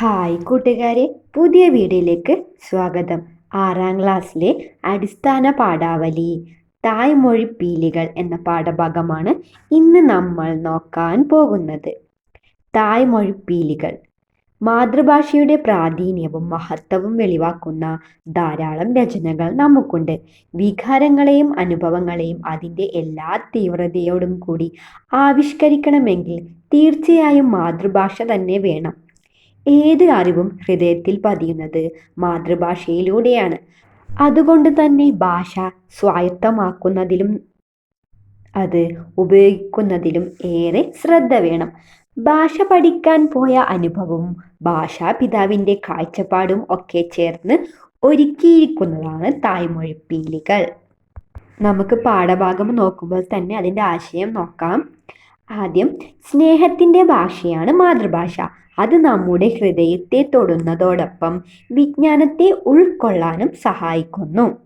Hi കൂട്ടുകാരെ പുതിയ വീഡിയോയിലേക്ക് സ്വാഗതം. ആറാം ക്ലാസ്സിലെ അടിസ്ഥാന പാഠാവലി തായ്മൊഴി പീലികൾ എന്ന പാഠഭാഗമാണ് ഇന്ന് നമ്മൾ നോക്കാൻ പോകുന്നത്. തായ്മൊഴി പീലികൾ മാതൃഭാഷയുടെ പ്രാധീന്യവും മഹത്വവും വെളിവാക്കുന്ന ധാരാളം രചനകൾ നമുക്കുണ്ട്. വികാരങ്ങളെയും അനുഭവങ്ങളെയും അതിന്റെ എല്ലാ തീവ്രതയോടും കൂടി ആവിഷ്കരിക്കണമെങ്കിൽ തീർച്ചയായും മാതൃഭാഷ തന്നെ വേണം. ഏത് അറിവും ഹൃദയത്തിൽ പതിയുന്നത് മാതൃഭാഷയിലൂടെയാണ്. അതുകൊണ്ട് തന്നെ ഭാഷ സ്വായത്തമാക്കുന്നതിലും അത് ഉപയോഗിക്കുന്നതിലും ഏറെ ശ്രദ്ധ വേണം. ഭാഷ പഠിക്കാൻ പോയ അനുഭവവും ഭാഷാ പിതാവിന്റെ കാഴ്ചപ്പാടും ഒക്കെ ചേർന്ന് ഒരുക്കിയിരിക്കുന്നതാണ് തായ്മൊഴി പീലികൾ. നമുക്ക് പാഠഭാഗം നോക്കുമ്പോൾ തന്നെ അതിന്റെ ആശയം നോക്കാം. ആദ്യം സ്നേഹത്തിന്റെ ഭാഷയാണ് മാതൃഭാഷ. അത് നമ്മുടെ ഹൃദയത്തെ തൊടുന്നതോടൊപ്പം വിജ്ഞാനത്തെ ഉൾക്കൊള്ളാനും സഹായിക്കുന്നു.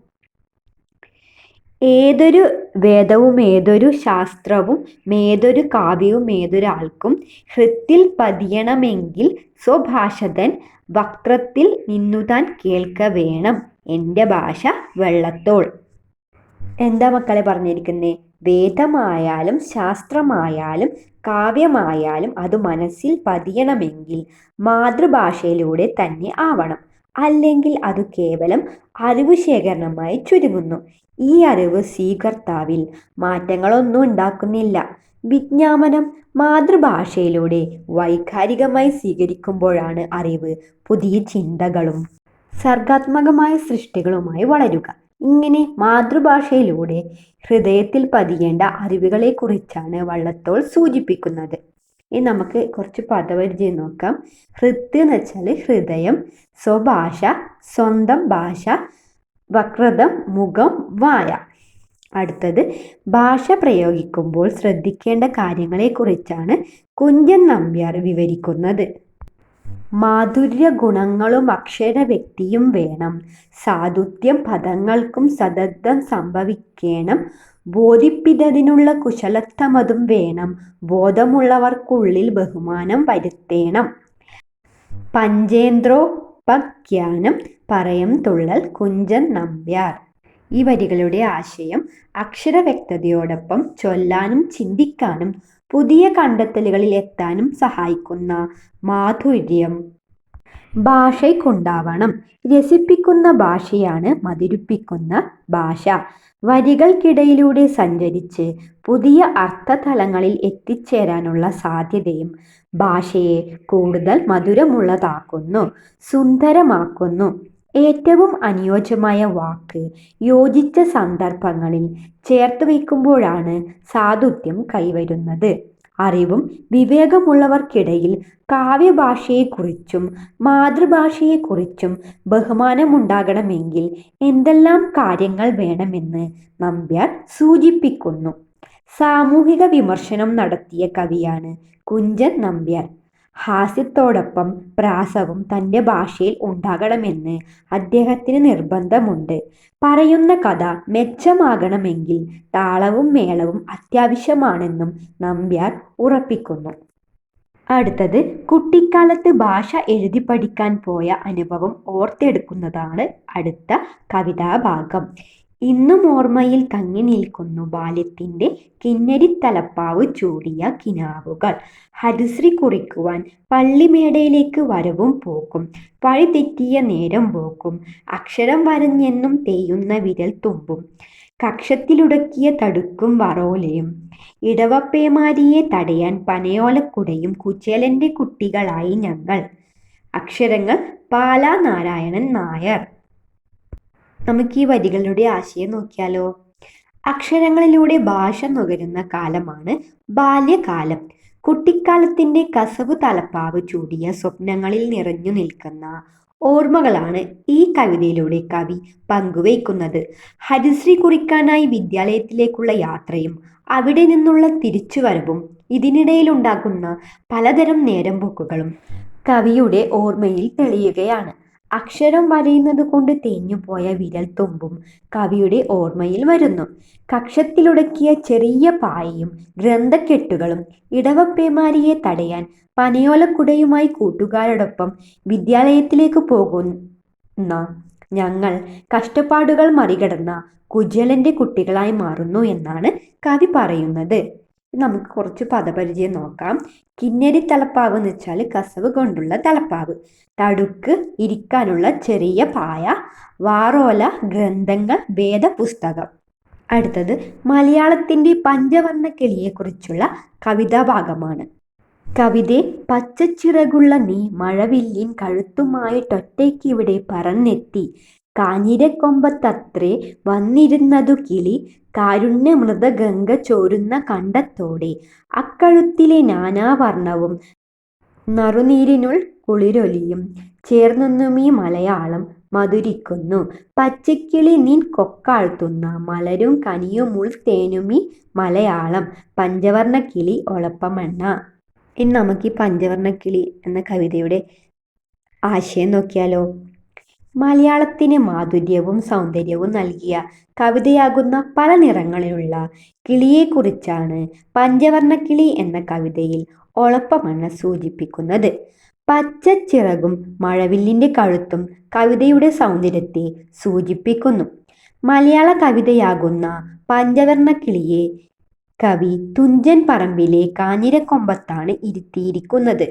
ഏതൊരു വേദവും ഏതൊരു ശാസ്ത്രവും ഏതൊരു കാവ്യവും ഏതൊരാൾക്കും ഹൃത്തിൽ പതിയണമെങ്കിൽ സ്വഭാഷതൻ വക്രത്തിൽ നിന്നുതാൻ കേൾക്ക വേണം. എന്റെ ഭാഷ വെള്ളത്തോൾ. എന്താ മക്കളെ പറഞ്ഞിരിക്കുന്നേ? വേദമായാലും ശാസ്ത്രമായാലും കാവ്യമായാലും അത് മനസ്സിൽ പതിയണമെങ്കിൽ മാതൃഭാഷയിലൂടെ തന്നെ ആവണം. അല്ലെങ്കിൽ അത് കേവലം അറിവ് ശേഖരണമായി ചുരുങ്ങുന്നു. ഈ അറിവ് സ്വീകർത്താവിൽ മാറ്റങ്ങളൊന്നും ഉണ്ടാക്കുന്നില്ല. വിജ്ഞാപനം മാതൃഭാഷയിലൂടെ വൈകാരികമായി സ്വീകരിക്കുമ്പോഴാണ് അറിവ് പുതിയ ചിന്തകളും സർഗാത്മകമായ സൃഷ്ടികളുമായി വളരുക. ഇങ്ങനെ മാതൃഭാഷയിലൂടെ ഹൃദയത്തിൽ പതിയേണ്ട അറിവുകളെക്കുറിച്ചാണ് വള്ളത്തോൾ സൂചിപ്പിക്കുന്നത്. ഇനി നമുക്ക് കുറച്ച് പദപരിചയം നോക്കാം. ഹൃത്ത് എന്ന് വെച്ചാൽ ഹൃദയം സ്വഭാഷ സ്വന്തം ഭാഷ വക്രതം മുഖം വായ. അടുത്തത് ഭാഷ പ്രയോഗിക്കുമ്പോൾ ശ്രദ്ധിക്കേണ്ട കാര്യങ്ങളെക്കുറിച്ചാണ് കുഞ്ചൻ നമ്പ്യാർ വിവരിക്കുന്നത്. മാധുര്യ ഗുണങ്ങളും അക്ഷര വ്യക്തിയും വേണം. സാധുത്യം പദങ്ങൾക്കും സതത്വം സംഭവിക്കണം. ബോധിപ്പിതതിനുള്ള കുശലത്വമതും വേണം. ബോധമുള്ളവർക്കുള്ളിൽ ബഹുമാനം വരുത്തേണം. പഞ്ചേന്ദ്രോപഖ്യാനം പറയം തുള്ളൽ കുഞ്ചൻ നമ്പ്യാർ. ഈ വരികളുടെ ആശയം അക്ഷരവ്യക്തതയോടൊപ്പം ചൊല്ലാനും ചിന്തിക്കാനും പുതിയ കണ്ടെത്തലുകളിൽ എത്താനും സഹായിക്കുന്ന മാധുര്യം. ഭാഷയ്ക്കുണ്ടാവണം. രസിപ്പിക്കുന്ന ഭാഷയാണ് മധുരിപ്പിക്കുന്ന ഭാഷ. വരികൾക്കിടയിലൂടെ സഞ്ചരിച്ച് പുതിയ അർത്ഥതലങ്ങളിൽ എത്തിച്ചേരാനുള്ള സാധ്യതയും ഭാഷയെ കൂടുതൽ മധുരമുള്ളതാക്കുന്നു സുന്ദരമാക്കുന്നു. ഏറ്റവും അനുയോജ്യമായ വാക്ക് യോജിച്ച സന്ദർഭങ്ങളിൽ ചേർത്ത് വയ്ക്കുമ്പോഴാണ് സാധുത്യം കൈവരുന്നത്. അറിവും വിവേകമുള്ളവർക്കിടയിൽ കാവ്യഭാഷയെക്കുറിച്ചും മാതൃഭാഷയെക്കുറിച്ചും ബഹുമാനമുണ്ടാകണമെങ്കിൽ എന്തെല്ലാം കാര്യങ്ങൾ വേണമെന്ന് നമ്പ്യാർ സൂചിപ്പിക്കുന്നു. സാമൂഹിക വിമർശനം നടത്തിയ കവിയാണ് കുഞ്ചൻ നമ്പ്യാർ. ഹാസ്യത്തോടൊപ്പം പ്രാസവും തന്റെ ഭാഷയിൽ ഉണ്ടാകണമെന്ന് അദ്ദേഹത്തിന് നിർബന്ധമുണ്ട്. പറയുന്ന കഥ മെച്ചമാകണമെങ്കിൽ താളവും മേളവും അത്യാവശ്യമാണെന്നും നമ്പ്യാർ ഉറപ്പിക്കുന്നു. അടുത്തത് കുട്ടിക്കാലത്ത് ഭാഷ എഴുതി പഠിക്കാൻ പോയ അനുഭവം ഓർത്തെടുക്കുന്നതാണ് അടുത്ത കവിതാഭാഗം. ഇന്നും ഓർമ്മയിൽ തങ്ങി നിൽക്കുന്നു ബാല്യത്തിന്റെ കിന്നരിത്തലപ്പാവ് ചൂടിയ കിനാവുകൾ. ഹരിശ്രീ കുറിക്കുവാൻ പള്ളിമേടയിലേക്ക് വരവും പോക്കും. പഴി തെറ്റിയ നേരം പോക്കും. അക്ഷരം വരഞ്ഞെന്നും തേയുന്ന വിരൽ തുമ്പും. കക്ഷത്തിലുടക്കിയ തടുക്കും വറോലയും. ഇടവപ്പേമാരിയെ തടയാൻ പനയോലക്കുടയും കുചേലന്റെ കുട്ടികളായി ഞങ്ങൾ. അക്ഷരങ്ങൾ പാലാ നാരായണൻ നായർ. നമുക്ക് ഈ വരികളുടെ ആശയം നോക്കിയാലോ? അക്ഷരങ്ങളിലൂടെ ഭാഷ നുകരുന്ന കാലമാണ് ബാല്യകാലം. കുട്ടിക്കാലത്തിന്റെ കസവ് തലപ്പാവ് ചൂടിയ സ്വപ്നങ്ങളിൽ നിറഞ്ഞു നിൽക്കുന്ന ഓർമ്മകളാണ് ഈ കവിതയിലൂടെ കവി പങ്കുവയ്ക്കുന്നത്. ഹരിശ്രീ കുറിക്കാനായി വിദ്യാലയത്തിലേക്കുള്ള യാത്രയും അവിടെ നിന്നുള്ള തിരിച്ചുവരവും ഇതിനിടയിലുണ്ടാകുന്ന പലതരം നേരം പോക്കുകളും കവിയുടെ ഓർമ്മയിൽ തെളിയുകയാണ്. അക്ഷരം വരയുന്നത് കൊണ്ട് തേഞ്ഞുപോയ വിരൽത്തുമ്പും കവിയുടെ ഓർമ്മയിൽ വരുന്നു. കക്ഷത്തിലുടക്കിയ ചെറിയ പായയും ഗ്രന്ഥക്കെട്ടുകളും ഇടവപ്പേമാരിയെ തടയാൻ പനയോലക്കുടയുമായി കൂട്ടുകാരോടൊപ്പം വിദ്യാലയത്തിലേക്ക് പോകുന്ന ഞങ്ങൾ കഷ്ടപ്പാടുകൾ മറികടന്ന കുജലന്റെ കുട്ടികളായി മാറുന്നു എന്നാണ് കവി പറയുന്നത്. നമുക്ക് കുറച്ച് പദപരിചയം നോക്കാം. കിന്നരി തലപ്പാവ് എന്ന് വെച്ചാൽ കസവ് കൊണ്ടുള്ള തലപ്പാവ്. തടുക്ക് ഇരിക്കാനുള്ള ചെറിയ പായ വാറോല ഗ്രന്ഥങ്ങൾ വേദപുസ്തകം. അടുത്തത് മലയാളത്തിന്റെ പഞ്ചവർണ കിളിയെക്കുറിച്ചുള്ള കവിതാഭാഗമാണ്. കവിതെ പച്ചച്ചിറകുള്ള നീ മഴവില്ലിൻ കഴുത്തുമായിട്ടൊറ്റയ്ക്കിവിടെ പറന്നെത്തി. കാഞ്ഞിരക്കൊമ്പത്തത്രേ വന്നിരുന്നതു കിളി കാരുണ്യമൃതഗംഗ ചോരുന്ന കണ്ടത്തോടെ. അക്കഴുത്തിലെ നാനാവർണവും നറുനീരിനുൾ കുളിരൊലിയും ചേർന്നൊന്നുമീ മലയാളം മധുരിക്കുന്നു. പച്ചക്കിളി നിൻ കൊക്കാഴ്ത്തുന്ന മലരും കനിയുമുൾ തേനുമീ മലയാളം പഞ്ചവർണക്കിളി ഒളപ്പമണ്ണ. ഇനി നമുക്ക് ഈ പഞ്ചവർണക്കിളി എന്ന കവിതയുടെ ആശയം നോക്കിയാലോ? മലയാളത്തിന് മാധുര്യവും സൗന്ദര്യവും നൽകിയ കവിതയാകുന്ന പല നിറങ്ങളിലുള്ള കിളിയെക്കുറിച്ചാണ് പഞ്ചവർണക്കിളി എന്ന കവിതയിൽ ഒളപ്പമണ്ണ സൂചിപ്പിക്കുന്നത്. പച്ച ചിറകും മഴവില്ലിന്റെ കഴുത്തും കവിതയുടെ സൗന്ദര്യത്തെ സൂചിപ്പിക്കുന്നു. മലയാള കവിതയാകുന്ന പഞ്ചവർണക്കിളിയെ കവി തുഞ്ചൻ പറമ്പിലെ കാഞ്ഞിരക്കൊമ്പത്താണ് ഇരുത്തിയിരിക്കുന്നത്.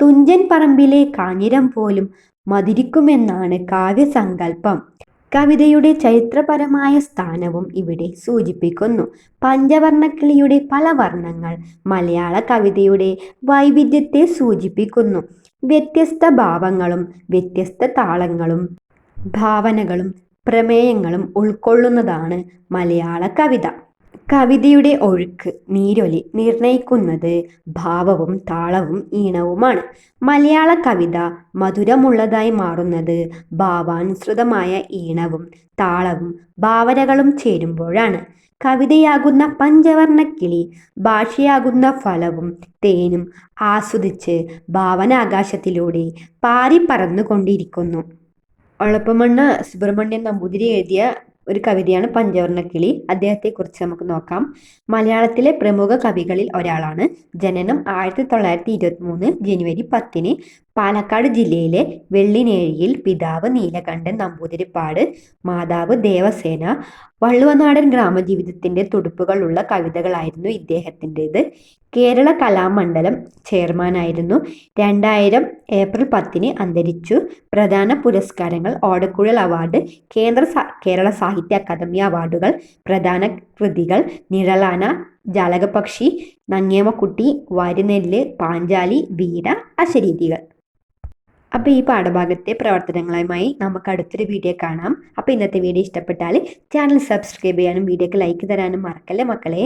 തുഞ്ചൻ പറമ്പിലെ കാഞ്ഞിരം പോലും മതിരിക്കുമെന്നാണ് കാവ്യസങ്കല്പം. കവിതയുടെ ചരിത്രപരമായ സ്ഥാനവും ഇവിടെ സൂചിപ്പിക്കുന്നു. പഞ്ചവർണക്കിളിയുടെ പല വർണങ്ങൾ മലയാള കവിതയുടെ വൈവിധ്യത്തെ സൂചിപ്പിക്കുന്നു. വ്യത്യസ്ത ഭാവങ്ങളും വ്യത്യസ്ത താളങ്ങളും ഭാവനകളും പ്രമേയങ്ങളും ഉൾക്കൊള്ളുന്നതാണ് മലയാള കവിത. കവിതയുടെ ഒഴുക്ക് നീരൊലി നിർണയിക്കുന്നത് ഭാവവും താളവും ഈണവുമാണ്. മലയാള കവിത മധുരമുള്ളതായി മാറുന്നത് ഭാവാനുസൃതമായ ഈണവും താളവും ഭാവനകളും ചേരുമ്പോഴാണ്. കവിതയാകുന്ന പഞ്ചവർണക്കിളി ഭാഷയാകുന്ന ഫലവും തേനും ആസ്വദിച്ച് ഭാവനാകാശത്തിലൂടെ പാറി പറന്നുകൊണ്ടിരിക്കുന്നു. ഒളപ്പമണ്ണ സുബ്രഹ്മണ്യൻ നമ്പൂതിരി എഴുതിയ ഒരു കവിതയാണ് പഞ്ചവർണക്കിളി അദ്ദേഹത്തെക്കുറിച്ച് നമുക്ക് നോക്കാം. മലയാളത്തിലെ പ്രമുഖ കവികളിൽ ഒരാളാണ്. ജനനം ആയിരത്തി തൊള്ളായിരത്തി ഇരുപത്തി മൂന്ന് ജനുവരി പത്തിന് പാലക്കാട് ജില്ലയിലെ വെള്ളിനേഴിയിൽ പിതാവ് നീലകണ്ഠൻ നമ്പൂതിരിപ്പാട് മാതാവ് ദേവസേന വള്ളുവനാടൻ ഗ്രാമജീവിതത്തിന്റെ തുടുപ്പുകളുള്ള കവിതകളായിരുന്നു ഇദ്ദേഹത്തിന്റെത്. കേരള കലാമണ്ഡലം ചെയർമാനായിരുന്നു. രണ്ടായിരം ഏപ്രിൽ പത്തിന് അന്തരിച്ചു. പ്രധാന പുരസ്കാരങ്ങൾ ഓടക്കുഴൽ അവാർഡ് കേന്ദ്ര കേരള സാഹിത്യ അക്കാദമി അവാർഡുകൾ പ്രധാന കൃതികൾ നിഴലാന ജാലകപക്ഷി നങ്ങേമക്കുട്ടി വരുനെല്ല് പാഞ്ചാലി വീട അശരീതികൾ അപ്പോൾ ഈ പാഠഭാഗത്തെ പ്രവർത്തനങ്ങളുമായി നമുക്ക് അടുത്തൊരു വീഡിയോ കാണാം. അപ്പോൾ ഇന്നത്തെ വീഡിയോ ഇഷ്ടപ്പെട്ടാൽ ചാനൽ സബ്സ്ക്രൈബ് ചെയ്യാനും വീഡിയോക്ക് ലൈക്ക് തരാനും മറക്കല്ലേ മക്കളെ?